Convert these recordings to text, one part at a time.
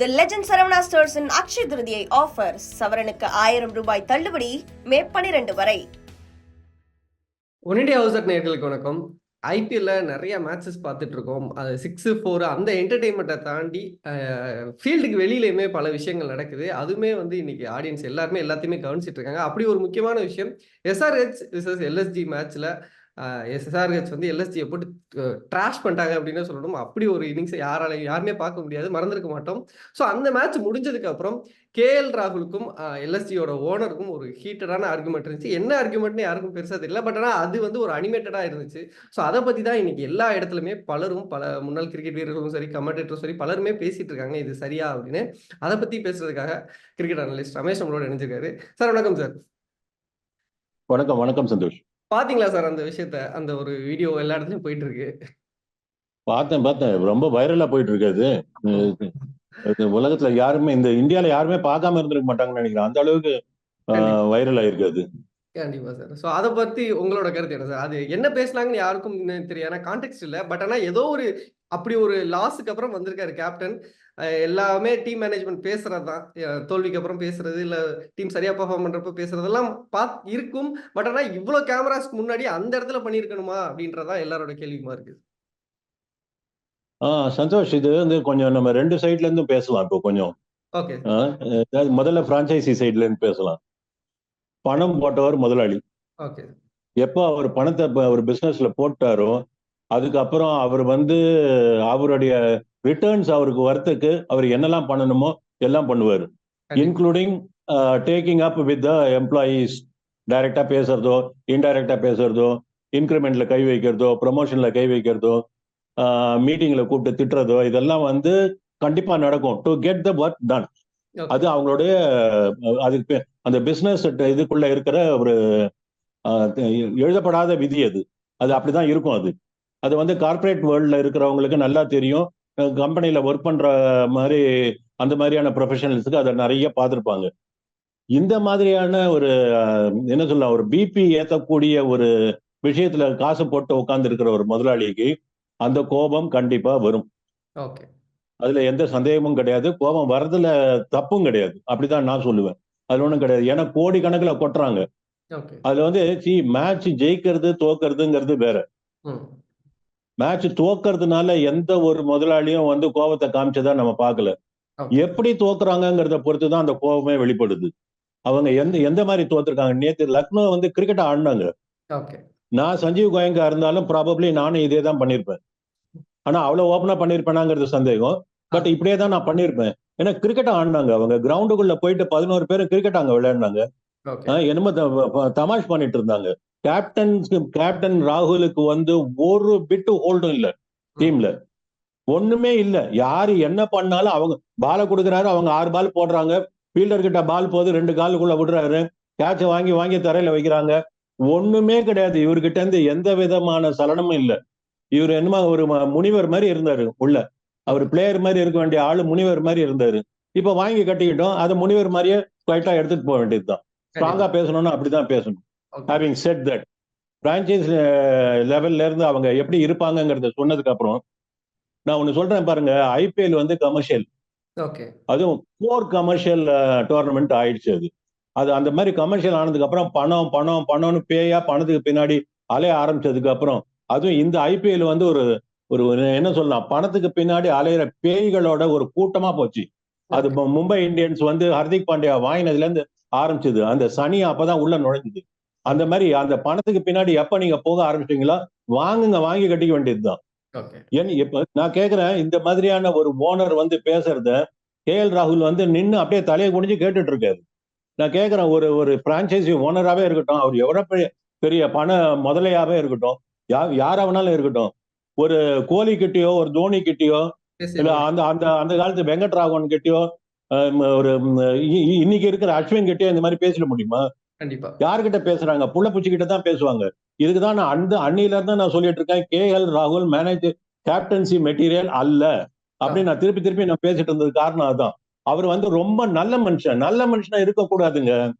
தி legend Saravana ஸ்டோர்ஸின் Akshaya Tritiya offer சவரனுக்கு ஆயிரம் ரூபாய் தள்ளுபடி மே பனிரெண்டு வரை. ஒன் இண்டியா ஹவுசர் நேர்களுக்கு வணக்கம். ஐபிஎல்ல நிறைய மேட்சஸ் பார்த்துட்டு இருக்கோம் அது சிக்ஸ் ஃபோர் அந்த என்டர்டெயின்மெண்ட்டை தாண்டி ஃபீல்டுக்கு வெளியிலையுமே பல விஷயங்கள் நடக்குது. அதுவுமே வந்து இன்னைக்கு ஆடியன்ஸ் எல்லாருமே எல்லாத்தையுமே கவனிச்சிட்டு இருக்காங்க அப்படி ஒரு முக்கியமான விஷயம் எஸ்ஆர்ஹெச் விசஸ் எல்எஸ்ஜி மேட்ச்ல எஸ்எஸ்ஆர்ஹெச் வந்து எல்எஸ்டியை போட்டு ட்ராஷ் பண்ணிட்டாங்க அப்படின்னு சொல்லணும். அப்படி ஒரு இன்னிங்ஸை யாராலையும் யாருமே பார்க்க முடியாது. மறந்துருக்க மாட்டோம். ஸோ அந்த மேட்ச் முடிஞ்சதுக்கு அப்புறம் கேஎல் ராகுலுக்கும் எல்எஸ்டியோட ஓனருக்கும் ஒரு ஹீட்டடான ஆர்குமெண்ட் இருந்துச்சு. என்ன ஆர்குமெண்ட்னு யாருக்கும் பெருசாக தெரியல. பட் ஆனால் அது வந்து ஒரு அனிமேட்டடாக இருந்துச்சு. ஸோ அதை பற்றி தான் இன்னைக்கு எல்லா இடத்துலையுமே பலரும் பல முன்னாள் கிரிக்கெட் வீரர்களும் சரி கமெண்டேட்டரும் சரி பலருமே பேசிட்டு இருக்காங்க. இது சரியா அப்படின்னு. அதை பற்றி பேசுறதுக்காக கிரிக்கெட் அனலிஸ்ட் ரமேஷ் நம்மளோட இணைஞ்சிருக்காரு. சார் வணக்கம் சார் வணக்கம் வணக்கம் சந்தோஷ். பாத்தீங்களா சார் அந்த விஷயத்த? அந்த ஒரு வீடியோ எல்லா இடத்துலயும் போயிட்டு இருக்கு பார்த்தேன் பார்த்தேன். ரொம்ப வைரலா போயிட்டு இருக்கு அது. உலகத்துல யாருமே இந்த இந்தியால யாருமே பார்க்காம இருந்திருக்க மாட்டாங்கன்னு நினைக்கிறேன். அந்த அளவுக்கு வைரல் ஆயிருக்கு அது. கண்டிப்பா சார். ஸோ அதை பத்தி உங்களோட கருத்து என்ன சார்? அது என்ன பேசுனாங்கன்னு யாருக்கும் ஏன்னா கான்டெக்ட் இல்லை. பட் ஆனா ஏதோ ஒரு அப்படி ஒரு லாஸுக்கு அப்புறம் வந்திருக்காரு கேப்டன் எல்லாமே டீம் மேனேஜ்மெண்ட் பேசுறது தான் தோல்விக்கு அப்புறம் பேசுறது இல்ல டீம் சரியா பெர்ஃபார்ம் பண்றப்ப பேசுறதெல்லாம் பாத் இருக்கும். பட் ஆனா இவ்வளோ கேமராஸ்க்கு முன்னாடி அந்த இடத்துல பண்ணியிருக்கணுமா? அப்படின்றதான் எல்லாரோட கேள்வியுமா இருக்கு. ஆஹ் சந்தோஷ் இது வந்து கொஞ்சம் நம்ம ரெண்டு சைட்ல இருந்தும் பேசலாம் இப்போ கொஞ்சம். ஓகே முதல்ல பிரான்ச்சைசி சைட்ல இருந்து பேசலாம். பணம் போட்டவர் முதலாளி. ஓகே எப்போ அவர் பணத்தை அவர் பிசினஸ்ல போட்டாரோ அதுக்கப்புறம் அவர் வந்து அவருடைய ரிட்டர்ன்ஸ் அவருக்கு வரத்துக்கு அவர் என்னெல்லாம் பண்ணணுமோ எல்லாம் பண்ணுவார். Including taking up with the employees டைரக்டா பேசுறதோ இன்டைரக்டா பேசுறதோ இன்க்ரிமெண்ட்ல கை வைக்கிறதோ ப்ரொமோஷன்ல கை வைக்கிறதோ மீட்டிங்ல கூப்பிட்டு திட்டுறதோ இதெல்லாம் வந்து கண்டிப்பா நடக்கும். To get the work done அது அவங்களுடைய அதுக்கு அந்த பிசினஸ் இதுக்குள்ள இருக்கிற ஒரு எழுதப்படாத விதி அது. அது அப்படிதான் இருக்கும் அது. அது வந்து கார்ப்பரேட் வேர்ல்ட்ல இருக்கிறவங்களுக்கு நல்லா தெரியும். கம்பெனில ஒர்க் பண்ற மாதிரி அந்த மாதிரியான ப்ரொஃபஷனல்ஸுக்கு அதை நிறைய பார்த்துருப்பாங்க. இந்த மாதிரியான ஒரு என்ன சொல்லலாம் ஒரு பிபி ஏத்தக்கூடிய ஒரு விஷயத்துல காசு போட்டு உட்கார்ந்து இருக்கிற ஒரு முதலாளிக்கு அந்த கோபம் கண்டிப்பா வரும். அதுல எந்த சந்தேகமும் கிடையாது. கோபம் வர்றதுல தப்பும் கிடையாது. அப்படிதான் நான் சொல்லுவேன். அது ஒண்ணும் கிடையாது. ஏன்னா கோடி கணக்குல கொட்டுறாங்க அதுல வந்து சி மேட்ச் ஜெயிக்கிறது தோக்கறதுங்கிறது வேற. மேட்ச் தோக்கறதுனால எந்த ஒரு முதலாளியும் வந்து கோபத்தை காமிச்சதா நம்ம பார்க்கல. எப்படி தோக்குறாங்கங்கிறத பொறுத்து தான் அந்த கோபமே வெளிப்படுது. அவங்க எந்த எந்த மாதிரி தோத்துருக்காங்க நேத்து லக்னோ வந்து கிரிக்கெட் ஆடினாங்க. நான் சஞ்சீவ் கோயங்கா இருந்தாலும் ப்ராபப்ளி நானும் இதே தான் பண்ணியிருப்பேன் ஆனா அவ்வளவு ஓப்பனா பண்ணியிருப்பேனாங்கிறது சந்தேகம். பட் இப்படியே தான் நான் பண்ணியிருப்பேன் ஏன்னா கிரிக்கெட் ஆடினாங்க அவங்க. கிரவுண்டுக்குள்ள போயிட்டு பதினோரு பேர் கிரிக்கெட் அங்க விளையாடினாங்க. என்னமோ த- தமாஷ் பண்ணிட்டு இருந்தாங்க கேப்டன் கேப்டன் ராகுலுக்கு வந்து ஒரு பிட்டு ஹோல்டும் இல்ல டீம்ல ஒண்ணுமே இல்ல. யாரு என்ன பண்ணாலும் அவங்க பால கொடுக்குறாரு அவங்க ஆறு பால் போடுறாங்க. ஃபீல்டர் கிட்ட பால் போது ரெண்டு காலுக்குள்ள விடுறாரு. கேட்ச வாங்கி வாங்கி தரையில வைக்கிறாங்க. ஒண்ணுமே கிடையாது. இவர்கிட்ட இருந்து எந்த விதமான சலனமும் இல்ல. இவர் என்னமோ ஒரு முனிவர் மாதிரி இருந்தாரு உள்ள. அவர் பிளேயர் மாதிரி இருக்க வேண்டிய ஆளு முனிவர் மாதிரி இருந்தாரு. இப்ப வாங்கி கட்டிக்கிட்டோம். அதை முனிவர் மாதிரியே குவைட்டா எடுத்துட்டு போக வேண்டியதுதான். ஸ்ட்ராங்கா பேசணும்னா அப்படிதான் பேசணும். ஹேவிங் செட் தட் பிரான்ச்சைஸ் லெவல்ல இருந்து அவங்க எப்படி இருப்பாங்கங்கிறத சொன்னதுக்கு அப்புறம் நான் ஒண்ணு சொல்றேன் பாருங்க. ஐபிஎல் வந்து கமர்ஷியல் அதுவும் கோர் கமர்ஷியல் டோர்னமெண்ட் ஆயிடுச்சு அது. அது அந்த மாதிரி கமர்ஷியல் ஆனதுக்கு அப்புறம் பணம் பணம் பணம்னு பேயா பணத்துக்கு பின்னாடி அலைய ஆரம்பிச்சதுக்கு அப்புறம் அதுவும் இந்த ஐபிஎல் வந்து ஒரு ஒரு என்ன சொல்லலாம் பணத்துக்கு பின்னாடி அலையிற பேய்களோட ஒரு கூட்டமா போச்சு. அது மும்பை இந்தியன்ஸ் வந்து ஹர்திக் பாண்டியா வாங்கினதுல இருந்து ஆரம்பிச்சது. அந்த சனி அப்பதான் உள்ள நுழைஞ்சது. அந்த மாதிரி அந்த பணத்துக்கு பின்னாடி எப்ப நீங்க போக ஆரம்பிச்சீங்களா வாங்குங்க வாங்கி கட்டிக்க வேண்டியதுதான். ஏன் இப்ப நான் கேக்குறேன் இந்த மாதிரியான ஒரு ஓனர் வந்து பேசுறத கே எல் ராகுல் வந்து நின்னு அப்படியே தலையை குனிஞ்சு கேட்டுட்டு இருக்காரு. நான் கேக்குறேன் ஒரு ஒரு பிரான்ச்சைசி ஓனராவே இருக்கட்டும் அவர் எவ்வளவு பெரிய பெரிய பண முதலையாவே இருக்கட்டும் யா யாரா வேணாலும் இருக்கட்டும் ஒரு கோலி கிட்டயோ ஒரு தோனி கிட்டயோ இல்ல அந்த அந்த அந்த காலத்து வெங்கட்ராகவன் கிட்டயோ ஒரு இன்னைக்கு இருக்கிற அஸ்வின் கிட்டயோ இந்த மாதிரி பேசிட முடியுமா? கண்டிப்பா. யார்கிட்ட பேசுறாங்க? புள்ளப்பூச்சி கிட்ட தான் பேசுவாங்க. இதுக்குதான் நான் அந்த அன்னில இருந்து நான் சொல்லிட்டு இருக்கேன் கே எல் ராகுல் மேனேஜர் கேப்டன்சி மெட்டீரியல் அல்ல. அப்படின்னு நான் திருப்பி திருப்பி நான் பேசிட்டு இருந்தது காரணம் அதான். அவர் வந்து ரொம்ப நல்ல மனுஷன். நல்ல மனுஷனா இருக்கக்கூடாதுங்க.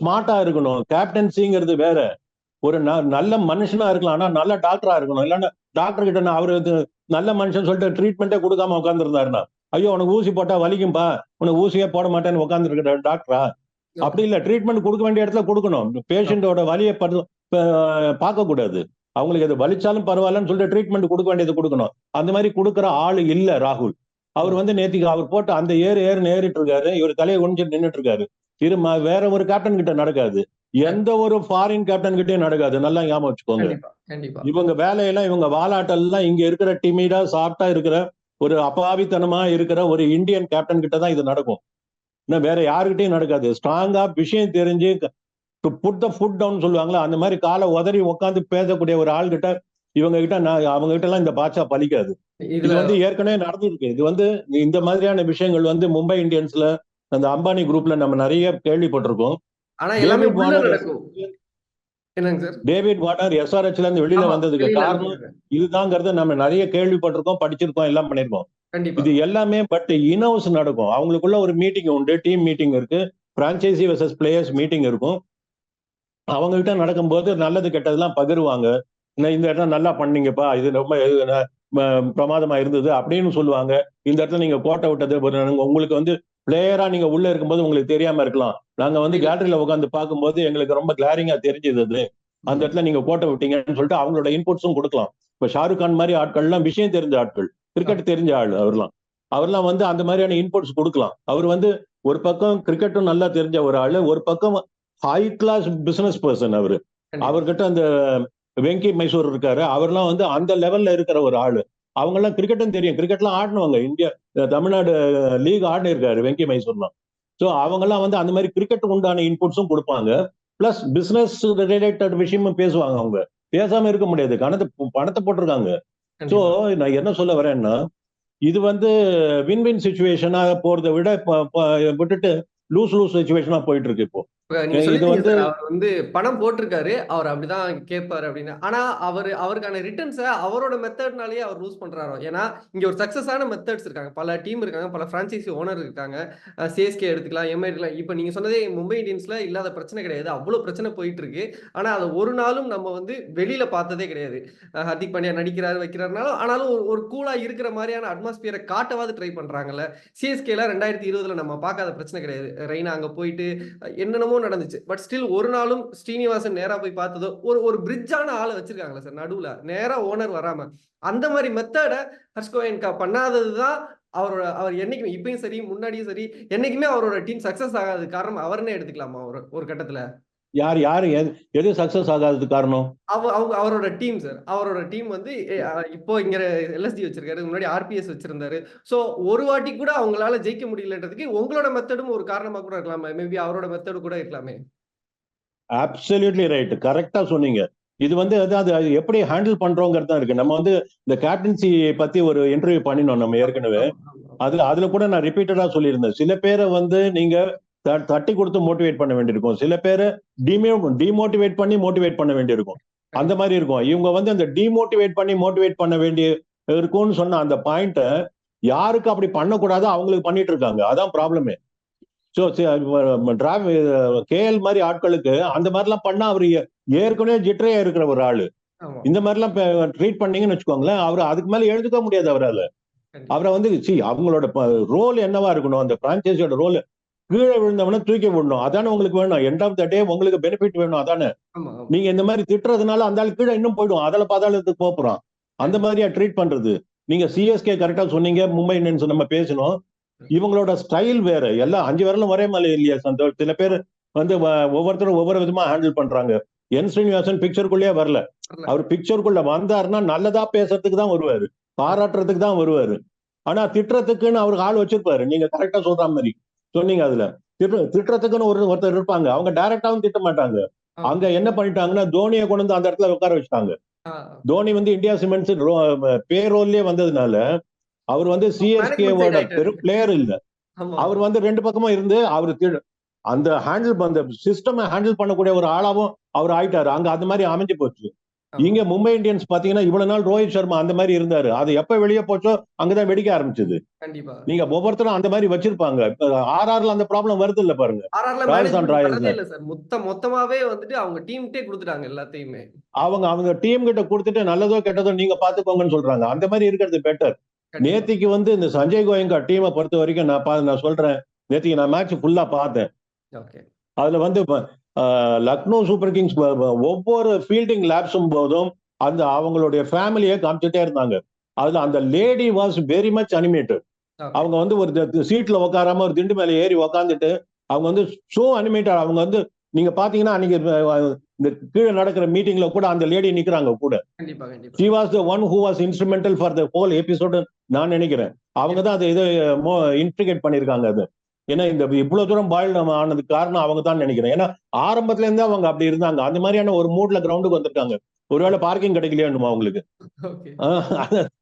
ஸ்மார்ட்டா இருக்கணும். கேப்டன்சிங்கிறது வேற. ஒரு ந- நல்ல மனுஷனா இருக்கலாம். ஆனா நல்ல டாக்டரா இருக்கணும். இல்லைன்னா டாக்டர் கிட்ட நான் அவரு நல்ல மனுஷன் சொல்லிட்டு ட்ரீட்மெண்ட்டே கொடுக்காம உட்காந்துருந்தாருன்னா ஐயோ உனக்கு ஊசி போட்டா வலிக்கும்பா. உனக்கு ஊசியே போட மாட்டேன்னு உட்கார்ந்து இருக்கிற டாக்டரா அப்படி இல்ல ட்ரீட்மெண்ட் கொடுக்க வேண்டிய இடத்துல கொடுக்கணும். பேஷண்டோட வலியை பார்க்க கூடாது அவங்களுக்கு அது வலிச்சாலும் பரவாயில்லன்னு சொல்லிட்டு ட்ரீட்மெண்ட் கொடுக்க வேண்டியது கொடுக்கணும். அந்த மாதிரி கொடுக்குற ஆளு இல்ல ராகுல். அவர் வந்து நேத்திக்கு அவர் போட்டு அந்த ஏறு ஏறுன்னு ஏறிட்டு இருக்காரு. இவர் தலையை குனிஞ்சு நின்னுட்டு இருக்காரு. ம- வேற ஒரு கேப்டன் கிட்ட நடக்காது. எந்த ஒரு ஃபாரின் கேப்டன் கிட்டயும் நடக்காது. நல்லா ஞாபகம் வச்சுக்கோங்க. இவங்க வேலையெல்லாம் இவங்க வாலாட்டெல்லாம் இங்க இருக்கிற டிமிடா சாஃப்டா இருக்கிற ஒரு அப்பாவித்தனமா இருக்கிற ஒரு இந்தியன் கேப்டன் கிட்ட தான் இது நடக்கும். இன்னும் வேற யாருக்கிட்டையும் நடக்காது. ஸ்ட்ராங்கா விஷயம் தெரிஞ்சு புட் த ஃபுட் டவுன் சொல்லுவாங்களா அந்த மாதிரி காலை உதறி உட்காந்து பேசக்கூடிய ஒரு ஆள் கிட்ட இவங்க கிட்ட நான் அவங்க கிட்ட எல்லாம் இந்த பாட்சா பலிக்காது. இது வந்து ஏற்கனவே நடந்திருக்கு. இது வந்து இந்த மாதிரியான விஷயங்கள் வந்து மும்பை இந்தியன்ஸ்ல அந்த அம்பானி குரூப்ல நம்ம நிறைய கேள்விப்பட்டிருக்கோம். ஆனா எல்லாமே டேவிட் உள்ள வார்னர் நடக்கும் என்னங்க சார்? டேவிட் வார்னர் எஸ்ஆர்ஹெச்ல இருந்து வெளியில வந்ததுக்கு காரணம். இதுதாங்கிறத நம்ம நிறைய கேள்விப்பட்டிருக்கோம் படிச்சிருக்கோம் எல்லாம் பண்ணிருக்கோம். இது எல்லாமே பட் இனவுஸ் நடக்கும். அவங்களுக்குள்ள ஒரு மீட்டிங் உண்டு டீம் மீட்டிங் இருக்கு. பிரான்ச்சைசி வர்சஸ் பிளேயர்ஸ் மீட்டிங் இருக்கும். அவங்க கிட்ட நடக்கும்போது நல்லது கெட்டதெல்லாம் பகிருவாங்க. "நான் இந்த இடத்துல நல்லா பண்ணீங்கப்பா இது ரொம்ப பிரமாதமா இருந்தது அப்படின்னு சொல்லுவாங்க. இந்த இடத்துல நீங்க கோட்டை விட்டது உங்களுக்கு வந்து பிளேயரா நீங்க உள்ள இருக்கும்போது உங்களுக்கு தெரியாம இருக்கலாம். நாங்க வந்து கேலரியில உட்காந்து பார்க்கும்போது எங்களுக்கு ரொம்ப கிளாரிங்கா தெரிஞ்சது அது. அந்த இடத்துல நீங்க கோட்டை விட்டீங்கன்னு சொல்லிட்டு அவங்களோட இன்புட்ஸும் கொடுக்கலாம். இப்ப ஷாருக் கான் மாதிரி ஆட்கள்லாம் விஷயம் தெரிஞ்ச ஆட்கள் கிரிக்கெட் தெரிஞ்ச ஆள் அவர்லாம். அவர்லாம் வந்து அந்த மாதிரியான இன்புட்ஸ் கொடுக்கலாம். அவர் வந்து ஒரு பக்கம் கிரிக்கெட்டும் நல்லா தெரிஞ்ச ஒரு ஆளு ஒரு பக்கம் ஹை கிளாஸ் பிசினஸ் பர்சன் அவரு. அவர்கிட்ட அந்த வெங்கி மைசூர் இருக்காரு. அவர்லாம் வந்து அந்த லெவல்ல இருக்கிற ஒரு ஆளு. அவங்க எல்லாம் கிரிக்கெட்டும் தெரியும் கிரிக்கெட்லாம் ஆடினவங்க. இந்தியா தமிழ்நாடு லீக் ஆடினு இருக்காரு வெங்கி மைசூர்லாம். ஸோ அவங்கெல்லாம் வந்து அந்த மாதிரி கிரிக்கெட் உண்டான இன்புட்ஸும் கொடுப்பாங்க. பிளஸ் பிசினஸ் ரிலேட்டட் விஷயமும் பேசுவாங்க அவங்க. பேசாம இருக்க முடியாது. கணத்தை பணத்தை போட்டிருக்காங்க. ஸோ. நான் என்ன சொல்ல வரேன்னா இது வந்து வின் வின் சுச்சுவேஷனா போறதை விட விட்டுட்டு லூஸ் லூஸ் சுச்சுவேஷனா போயிட்டு இருக்கு இப்போ. இது வந்து- அவர் வந்து பணம் போட்டிருக்காரு அவர் அப்படிதான் கேட்பாரு அப்படின்னு. ஆனா அவர் அவருக்கான ரிட்டர்ன்ஸை அவரோட மெத்தட்னாலேயே அவர் லூஸ் பண்றாரோ? ஏன்னா இங்க ஒரு சக்சஸான மெத்தட்ஸ் இருக்காங்க. பல டீம் இருக்காங்க பல பிரான்ச்சைசி ஓனர் இருக்காங்க. சிஎஸ்கே எடுத்துக்கலாம் எம்ஐ எடுக்கலாம். இப்போ நீங்க சொன்னதே மும்பை இந்தியன்ஸ்ல இல்லாத பிரச்சனை கிடையாது. அவ்வளவு பிரச்சனை போயிட்டு இருக்கு ஆனா அதை ஒரு நாளும் நம்ம வந்து வெளியில பார்த்ததே கிடையாது. ஹர்திக் பாண்டியா நடிக்கிறாரு வைக்கிறாருனாலும் ஆனாலும் ஒரு ஒரு கூலா இருக்கிற மாதிரியான அட்மாஸ்பியரை காட்டவாது ட்ரை பண்றாங்கல்ல. சிஎஸ்கேல ரெண்டாயிரத்தி இருபதுல நம்ம பார்க்காத பிரச்சனை கிடையாது. ரெய்னா அங்க போயிட்டு அஹ் சம்பவம் நடந்துச்சு. பட் ஸ்டில் ஒரு நாளும் ஸ்ரீனிவாசன் நேரா போய் பார்த்ததோ ஒரு ஒரு பிரிட்ஜான ஆளை வச்சிருக்காங்களா சார் நடுவுல. நேரா ஓனர் வராம. அந்த மாதிரி மெத்தடை ஹர்ஷ்கோயன்கா பண்ணாததுதான் அவரோட அவர் என்னைக்குமே இப்பயும் சரி முன்னாடியும் சரி என்னைக்குமே அவரோட டீம் சக்சஸ் ஆகாத காரணம் அவர்னே எடுத்துக்கலாமா ஒரு ஒரு கட்டத்துல? யார் யாரு எது- சக்சஸ் ஆகாதது காரணம்? அவ அவங்க அவரோட டீம் சார் அவரோட டீம் வந்து இப்போ இங்க எல்எஸ்டி வச்சிருக்காரு. முன்னாடி ஆர்பிஎஸ் வச்சிருந்தாரு. சோ ஒரு வாட்டி கூட அவங்களால ஜெயிக்க முடியலன்றதுக்கு உங்களோட மெத்தடும் ஒரு காரணமா கூட இருக்கலாமே. மேபி அவரோட மெத்தடு கூட இருக்கலாமே. அப்சல்யூட்லி ரைட் கரெக்டா சொன்னீங்க. இது வந்து அது எப்படி ஹேண்டில் பண்றோங்கிறது தான் இருக்கு. நம்ம வந்து இந்த கேப்டன்சி பத்தி ஒரு இன்டர்வியூ பண்ணினோம் நம்ம ஏற்கனவே. அது அதுல கூட நான் ரிப்பீட்டடா சொல்லியிருந்தேன். சில பேரை வந்து நீங்க தட்டி கொடுத்து மோட்டிவேட் பண்ண வேண்டியிருக்கும். சில பேரை டிமோ டிமோட்டிவேட் பண்ணி மோட்டிவேட் பண்ண வேண்டியிருக்கும். அந்த மாதிரி இருக்கும். இவங்க வந்து அந்த டிமோட்டிவேட் பண்ணி மோட்டிவேட் பண்ண வேண்டிய இருக்கும்னு சொன்ன அந்த பாயிண்ட யாருக்கு அப்படி பண்ணக்கூடாதோ அவங்களுக்கு பண்ணிட்டு இருக்காங்க. அதான் ப்ராப்ளமே ஸோ கேஎல் மாதிரி ஆட்களுக்கு அந்த மாதிரிலாம் பண்ணா அவர் ஏற்கனவே ஜிட்ரையா இருக்கிற ஒரு ஆளு. இந்த மாதிரிலாம் ட்ரீட் பண்ணீங்கன்னு வச்சுக்கோங்களேன் அவர் அதுக்கு மேல எழுதுக்க முடியாது அவரால. அவரை வந்து சி அவங்களோட ரோல் என்னவா இருக்கணும்? அந்த பிரான்ச்சைஸோட ரோல் கீழே விழுந்தவன தூக்கி விடணும். அதானே உங்களுக்கு வேணும். எண்ட் ஆஃப் த டே உங்களுக்கு பெனிஃபிட் வேணும். அதானே. நீங்க இந்த மாதிரி திட்டுறதுனால அந்த ஆள் கீழே இன்னும் போயிடும். அதில் பாதாளத்துக்கு போப் போறான் அந்த மாதிரியா ட்ரீட் பண்றது. நீங்க சிஎஸ்கே கரெக்டா சொன்னீங்க. மும்பை இந்தியன்ஸ் நம்ம பேசணும் இவங்களோட ஸ்டைல் வேற. எல்லாம் அஞ்சு வரலும் ஒரே மாதிரி இல்லையா சந்தோஷ். சில பேர் வந்து ஒவ்வொருத்தரும் ஒவ்வொரு விதமா ஹேண்டில் பண்றாங்க. என் ஸ்ரீனிவாசன் பிக்சருக்குள்ளேயே வரல. வரல. அவர் பிக்சருக்குள்ள வந்தாருன்னா நல்லதா பேசுறதுக்கு தான் வருவாரு. பாராட்டுறதுக்கு தான் வருவாரு. ஆனா திட்டுறதுக்குன்னு அவருக்கு ஆள் வச்சிருப்பாரு. நீங்க கரெக்டா சொல்ற மாதிரி. சொன்னீங்க அதுல. திட்டு திட்டுறதுக்குன்னு ஒரு ஒருத்தர் இருப்பாங்க. அவங்க டைரக்டாவும் திட்ட மாட்டாங்க. அங்க என்ன பண்ணிட்டாங்கன்னா தோனியை கொண்டு வந்து அந்த இடத்துல உட்கார வச்சுட்டாங்க. தோனி வந்து இந்தியா சிமெண்ட்ஸ் பே ரோல்லே வந்ததுனால அவர் வந்து சிஎஸ்கேவோட. பெரும் பிளேயர் இல்ல. அவர் வந்து ரெண்டு பக்கமும் இருந்து அவர் அந்த ஹேண்டில் அந்த சிஸ்டம் ஹேண்டில் பண்ணக்கூடிய ஒரு ஆளாவும் அவர் ஆயிட்டாரு. அங்க அந்த மாதிரி அமைஞ்சு போச்சு. இங்க மும்பை இந்தியன்ஸ் பாத்தீங்கன்னா இவ்வளவு நாள் ரோஹித் சர்மா அந்த மாதிரி இருந்தாரு. அது எப்ப வெளியே போச்சோ அங்கதான் வெடிக்க ஆரம்பிச்சது. நீங்க ஒவ்வொருத்தரும் அந்த மாதிரி வச்சிருப்பாங்க. ஆர்ஆர்ல அந்த ப்ராப்ளம் வருது இல்ல பாருங்க இல்ல சார். மொத்த மொத்தமாவே வந்துட்டு அவங்க டீம்ட்டே கொடுத்துட்டாங்க எல்லாத்தையுமே. அவங்க அவங்க டீம் கிட்ட கொடுத்துட்டு நல்லதோ கெட்டதோ நீங்க பாத்துக்கோங்கன்னு சொல்றாங்க. அந்த மாதிரி இருக்கிறது பெட்டர் நேத்திக்கு வந்து இந்த சஞ்சய் கோயங்கா டீமை பொறுத்த வரைக்கும் நான் நான் சொல்றேன். நேத்திக்கு நான் மேட்ச் ஃபுல்லா பார்த்தேன். அதுல வந்து லக்னோ சூப்பர் கிங்ஸ் ஒவ்வொரு ஃபீல்டிங் லேப்ஸும் போதும் அந்த அவங்களுடைய ஃபேமிலியை காமிச்சிட்டே இருந்தாங்க. அதுல அந்த lady was very much animated அவங்க வந்து ஒரு சீட்ல உட்காராம ஒரு திண்டு மேல ஏறி உக்காந்துட்டு அவங்க வந்து ஷோ அனிமேட்டட் அவங்க வந்து நீங்க பாத்தீங்கன்னா அன்னைக்கு இந்த கீழே நடக்கிற மீட்டிங்ல கூட அந்த லேடி நிக்கிறாங்க கூட. She was the one who was instrumental for the whole episode நான் நினைக்கிறேன். அவங்க தான் அதை இதை இன்ட்ரிகேட் பண்ணியிருக்காங்க அது. ஏன்னா இந்த இவ்வளவு தூரம் பாயில் ஆனதுக்கு காரணம் அவங்க தான் நினைக்கிறேன். ஏன்னா ஆரம்பத்துல இருந்தே அவங்க அப்படி இருந்தாங்க. அந்த மாதிரியான ஒரு மூட்ல கிரவுண்டுக்கு வந்திருக்காங்க ஒருவேளை பார்க்கிங் கிடைக்கலையானுமா அவங்களுக்கு?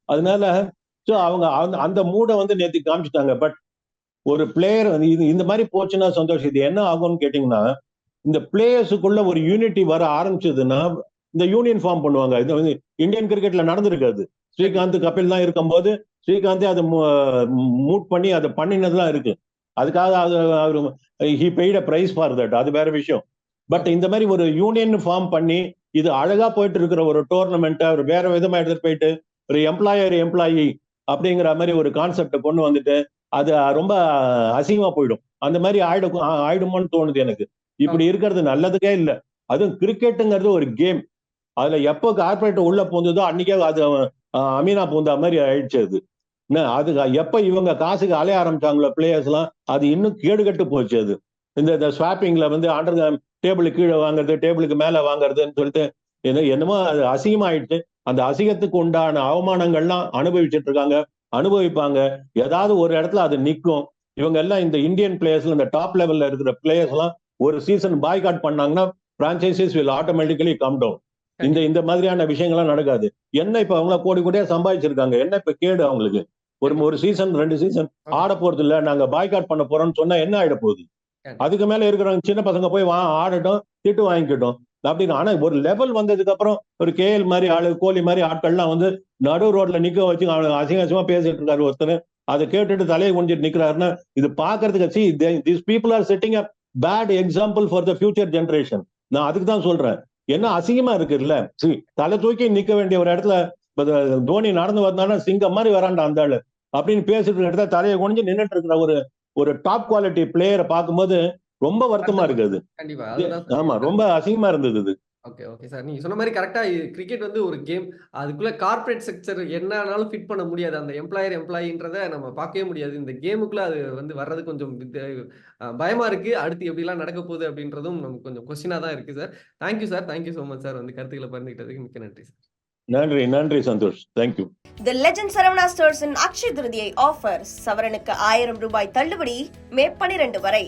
அதனால ஸோ அவங்க அந்த- மூடை வந்து நேத்து காமிச்சிட்டாங்க. பட் ஒரு பிளேயர் இது இந்த மாதிரி போச்சுன்னா சந்தோஷம். இது என்ன ஆகும்னு கேட்டீங்கன்னா இந்த பிளேயர்ஸுக்குள்ள ஒரு யூனிட்டி வர ஆரம்பிச்சதுன்னா இந்த யூனியன் ஃபார்ம் பண்ணுவாங்க. இது வந்து இந்தியன் கிரிக்கெட்ல நடந்திருக்காது. ஸ்ரீகாந்த் கபில் தான் இருக்கும்போது ஸ்ரீகாந்தே அதை மூட் பண்ணி அதை பண்ணினதுலாம் இருக்கு. அதுக்காக அது அவர் he paid a price for that அது வேற விஷயம். பட் இந்த மாதிரி ஒரு யூனியன் ஃபார்ம் பண்ணி இது அழகா போயிட்டு இருக்கிற ஒரு டோர்னமெண்ட்டை அவர் வேற விதமா எடுத்துட்டு போயிட்டு ஒரு எம்ப்ளாயர் எம்ப்ளாயி அப்படிங்கிற மாதிரி ஒரு கான்செப்டை கொண்டு வந்துட்டு அது ரொம்ப அசிங்கமா போயிடும். அந்த மாதிரி ஆயிடும் ஆயிடுமோன்னு தோணுது எனக்கு. இப்படி இருக்கிறது நல்லதுக்கே இல்லை. அதுவும் கிரிக்கெட்டுங்கிறது ஒரு கேம் அதுல எப்போ கார்பரேட் உள்ள பூந்ததோ அன்னைக்கே அது அமீனா பூந்தா மாதிரி ஆயிடுச்சு அது. அது எப்ப இவங்க காசுக்கு அலைய ஆரம்பிச்சாங்களோ பிளேயர்ஸ் எல்லாம் அது இன்னும் கேடு கட்டு போச்சு அது. இந்த இந்த ஸ்வாப்பிங்ல வந்து அண்டர் டேபிளுக்கு கீழே வாங்குறது டேபிளுக்கு மேல வாங்குறதுன்னு சொல்லிட்டு என்ன என்னமோ அது அசிங்கமாயிடுச்சு. அந்த அசிங்கத்துக்கு உண்டான அவமானங்கள்லாம் அனுபவிச்சுட்டு இருக்காங்க அனுபவிப்பாங்க. ஏதாவது ஒரு இடத்துல அது நிற்கும் இவங்க எல்லாம் இந்த இந்தியன் பிளேயர்ஸ்ல இந்த டாப் லெவல்ல இருக்கிற பிளேயர்ஸ் எல்லாம் ஒரு சீசன் பாய்காட் பண்ணாங்கன்னா franchises will automatically come down இந்த இந்த மாதிரியான விஷயங்கள்லாம் நடக்காது. என்ன இப்ப அவங்க கோடி கோடியா சம்பாதிச்சிருக்காங்க? என்ன இப்ப கேடு அவங்களுக்கு? ஒரு ஒரு சீசன் ரெண்டு சீசன் ஆட போறது இல்ல நாங்க பாய்காட் பண்ண போறோம்னு சொன்னா என்ன ஆயிட போகுது? அதுக்கு மேல இருக்கிறவங்க சின்ன பசங்க போய் வா ஆடட்டும் திட்டு வாங்கிக்கட்டும். அப்படின்னு. ஆனா ஒரு லெவல் வந்ததுக்கு அப்புறம் ஒரு கேஎல் மாதிரி ஆளு கோலி மாதிரி ஆட்கள்லாம் வந்து நடு ரோட்ல நிக்க வச்சு அவனுக்கு அசிங்க அசிங்கமா பேசிட்டு இருக்காரு ஒருத்தர். அதை கேட்டுட்டு தலையை குனிஞ்சிட்டு நிக்கிறாருன்னா இது பாக்குறதுக்கு see this people are setting a bad example for the future generation நான் அதுக்கு தான் சொல்றேன். என்ன அசிங்கமா இருக்குல்ல சி தலை தூக்கி நிக்க வேண்டிய ஒரு இடத்துல தோனி நடந்து வந்தானா சிங்கம் மாதிரி வரான்டா அந்த ஆளு. அப்படின்னு பேசிட்டு இருக்க இடத்துல தலையை குனிஞ்சு நின்னுட்டு இருக்கிற ஒரு ஒரு டாப் குவாலிட்டி பிளேயரை பார்க்கும்போது ரொம்ப வருத்தமா இருக்குது ஆமா ரொம்ப அசிங்கமா இருந்தது இது ஓகே ஓகே சார் நீங்க சொன்ன மாதிரி கரெக்டா கிரிக்கெட் வந்து ஒரு கேம் அதுக்குள்ள கார்ப்பரேட் செக்டர் என்ன ஆனாலும் ஃபிட் பண்ண முடியாது. அந்த எம்ப்ளாயர் எம்ப்ளாயின்றத நம்ம பார்க்கவே முடியாது. இந்த கேமுக்குள்ள அது வந்து வர்றது கொஞ்சம் பயமா இருக்கு. அடுத்து எப்படிலாம் நடக்க போகுது அப்படின்றதும் நமக்கு கொஞ்சம் கொஸ்டினா தான் இருக்கு sir thank you sir thank you so much sir வந்து கருத்துக்களை பகிர்ந்துக்கிட்டதுக்கு மிக்க நன்றி சார் நன்றி நன்றி Santhosh. Thank you the legend Saravana ஸ்டோர்ஸின் Akshaya Tritiya offer சவரனுக்கு ஆயிரம் ரூபாய் தள்ளுபடி மே பனிரெண்டு வரை.